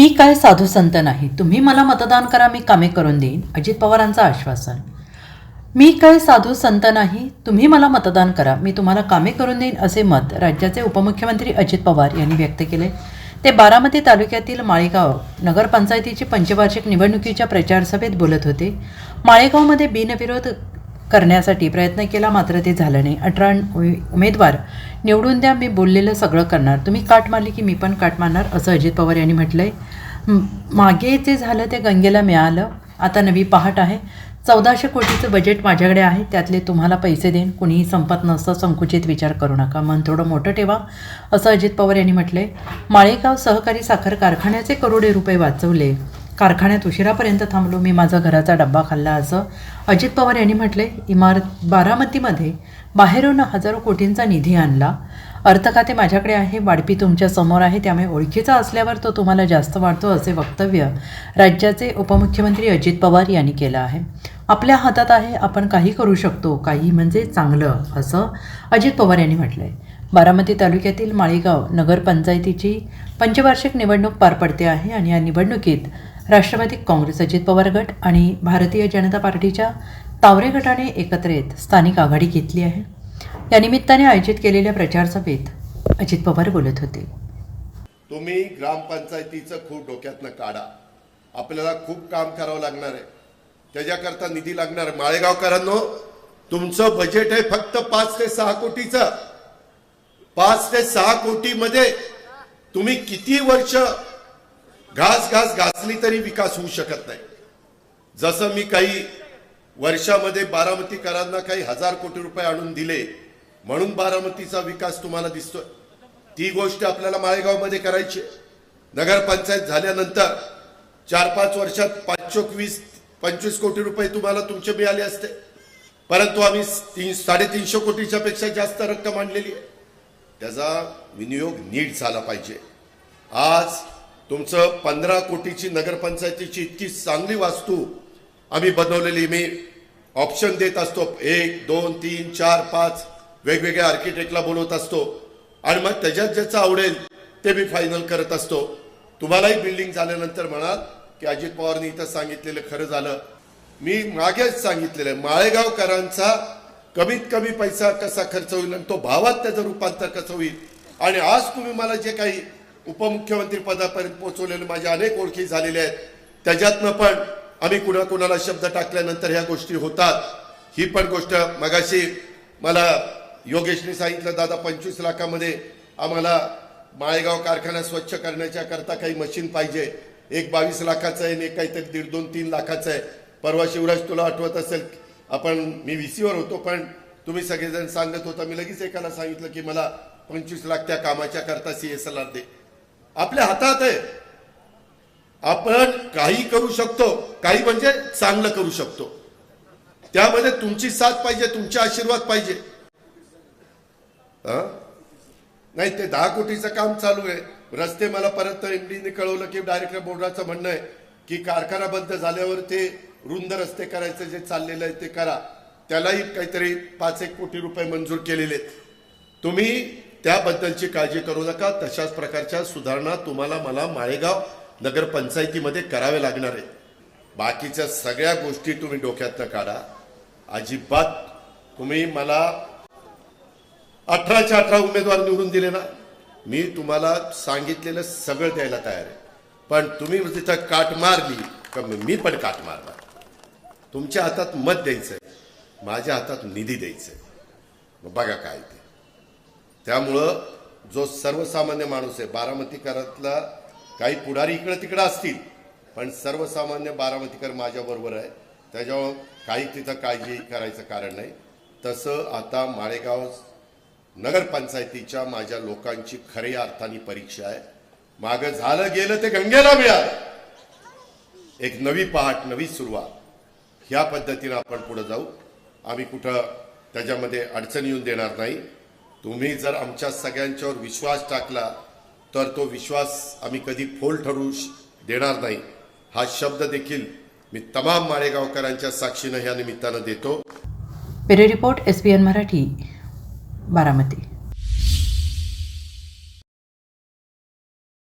मी काय साधू संत नाही. तुम्ही मला मतदान करा मी कामे करून देईन. अजित पवारांचं आश्वासन. मी काय साधू संत नाही तुम्ही मला मतदान करा मी तुम्हाला कामे करून देईन असे मत राज्याचे उपमुख्यमंत्री अजित पवार यांनी व्यक्त केले. ते बारामती तालुक्यातील माळेगाव नगरपंचायतीची पंचवार्षिक निवडणुकीच्या प्रचारसभेत बोलत होते. माळेगावमध्ये बिनविरोध करण्यासाठी प्रयत्न केला मात्र ते झालं नाही. अठरा उमेदवार निवडून द्या मी बोललेलं सगळं करणार. तुम्ही काट मारली की मी पण काट मारणार असं अजित पवार यांनी म्हटलं आहे मागे जे झालं ते गंगेला मिळालं. आता नवी पहाट आहे. चौदाशे कोटीचं बजेट माझ्याकडे आहे. त्यातले तुम्हाला पैसे देईन. कुणीही संपत नसतं संकुचित विचार करू नका. मन थोडं मोठं ठेवा असं अजित पवार यांनी म्हटलंय. माळेगाव सहकारी साखर कारखान्याचे करोडे रुपये वाचवले. कारखान्यात उशिरापर्यंत थांबलो. मी माझा घराचा डब्बा खाल्ला असं अजित पवार यांनी म्हटले. इमारत बारामतीमध्ये बाहेरून हजारो कोटींचा निधी आणला. अर्थखाते माझ्याकडे आहे वाढपी तुमच्यासमोर आहे त्यामुळे ओळखीचा असल्यावर तो तुम्हाला जास्त वाढतो असे वक्तव्य राज्याचे उपमुख्यमंत्री अजित पवार यांनी केलं आहे. आपल्या हातात आहे आपण काही करू शकतो काही म्हणजे चांगलं असं अजित पवार यांनी म्हटलं आहे बारामती तालुक्यातील माळेगाव नगरपंचायतीची पंचवार्षिक निवडणूक पार पडते आहे आणि या निवडणुकीत राष्ट्रवादी काँग्रेस अजित पवार गट आणि भारतीय जनता पार्टीच्या तावरे गटाने एकत्र येत स्थानिक आघाडी घेतली आहे. या निमित्ताने आयोजित केलेल्या प्रचारसभेत अजित पवार बोलत होते. तुम्ही ग्रामपंचायतीचं खूप डोक्यातनं काढा. आपल्याला खूप काम करावं लागणार आहे. त्याच्याकरता निधी लागणार आहे. माळेगावकरांनो तुमचं बजेट आहे फक्त पाच ते सहा कोटीचं. पाच ते सहा कोटीमध्ये तुम्ही किती वर्ष घास घास घासली तरी विकास होऊ शकत नाही. जसं मी काही वर्षामध्ये बारामतीकरांना काही हजार कोटी रुपये आणून दिले म्हणून बारामतीचा विकास तुम्हाला दिसतोय. ती गोष्ट आपल्याला माळेगावमध्ये करायची आहे. नगरपंचायत झाल्यानंतर चार पाच वर्षात पाचशोक वीस पंचवीस कोटी रुपये तुम्हाला तुमचे मिळाले असते. परंतु आम्ही तीन साडेतीनशे कोटीच्या पेक्षा जास्त रक्कम आणलेली आहे. त्याचा विनियोग नीट झाला पाहिजे. आज तुमचं पंधरा कोटीची नगरपंचायतीची इतकी चांगली वास्तू आम्ही बनवलेली. मी ऑप्शन देत असतो. एक दोन तीन चार पाच वेगवेगळ्या आर्किटेक्टला बोलवत असतो. आणि मग त्याच्यात ज्याचं आवडेल ते मी फायनल करत असतो. तुम्हालाही बिल्डिंग झाल्यानंतर म्हणाल की अजित पवारनी इथं सांगितलेलं खरं झालं. मी मागेच सांगितलेलं आहे. माळेगावकरांचा कमीत कमी पैसा कसा खर्च होईल आणि तो भावात त्याचं रूपांतर कसं होईल? आणि आज तुम्ही मला जे काही उपमुख्यमंत्री पदापर्यंत पोहोचवलेले माझ्या अनेक ओळखी झालेल्या आहेत. त्याच्यातनं पण आम्ही कुणा कुणाला शब्द टाकल्यानंतर ह्या गोष्टी होतात. ही पण गोष्ट मगाशी मला योगेशने सांगितलं दादा पंचवीस लाखामध्ये आम्हाला माळेगाव कारखाना स्वच्छ करण्याच्या करता काही मशीन पाहिजे. एक बावीस लाखाचं आहे आणि एक काहीतरी दीड दोन तीन लाखाचं आहे. परवा शिवराज तुला आठवत असेल आपण मी व्हीसीवर होतो पण तुम्ही सगळेजण सांगत होता. मी लगेच एकाला सांगितलं की मला पंचवीस लाख त्या कामाच्या करता सी एस एल आर दे. आपल्या हातात आहे. आपण काही करू शकतो काही म्हणजे चांगलं करू शकतो. त्यामध्ये तुमची साथ पाहिजे तुमचे आशीर्वाद पाहिजे. हं? नाही ते दहा कोटीचं काम चालू आहे. रस्ते मला परत एमडीने कळवलं की डायरेक्टर बोर्डाचं म्हणणं आहे की कारखाना बंद झाल्यावर ते रुंद रस्ते करायचं जे चाललेलं आहे ते करा. त्यालाही काहीतरी पाच एक कोटी रुपये मंजूर केलेले आहेत. तुम्ही त्याबद्दलची काळजी करू नका. तशाच प्रकारच्या सुधारणा तुम्हाला मला माळेगाव नगरपंचायतीमध्ये करावे लागणार आहेत. बाकीच्या सगळ्या गोष्टी तुम्ही डोक्यातनं काढा. अजिबात तुम्ही मला अठराच्या अठरा उमेदवार निवडून दिले ना मी तुम्हाला सांगितलेलं सगळं द्यायला तयार आहे. पण तुम्ही तिथं काट मारली का मी पण काट मारणार? तुमच्या हातात मत द्यायचंय. माझ्या हातात निधी द्यायचं मग बघा काय ते. त्यामुळं जो सर्वसामान्य माणूस आहे बारामतीकरातला काही पुढारी इकडं तिकडं असतील पण सर्वसामान्य बारामतीकर माझ्याबरोबर आहे. त्याच्यामुळं काही तिथं काळजी करायचं कारण नाही. तसं आता माळेगाव नगरपंचायतीच्या माझ्या लोकांची खऱ्या अर्थाने परीक्षा आहे. मागं झालं गेलं ते गंगेला मिळालं. एक नवी पहाट नवी सुरुवात. ह्या पद्धतीनं आपण पुढं जाऊ. आम्ही कुठं त्याच्यामध्ये अडचण येऊन देणार नाही. तुम्ही जर आमच्या सगळ्यांच्यावर विश्वास टाकला तर तो विश्वास आम्ही कधी फोल ठरू देणार नाही. हा शब्द देखील मी तमाम माळेगावकरांच्या साक्षीनं ह्या निमित्तानं देतो. Bureau report S B N Marathi Baramati.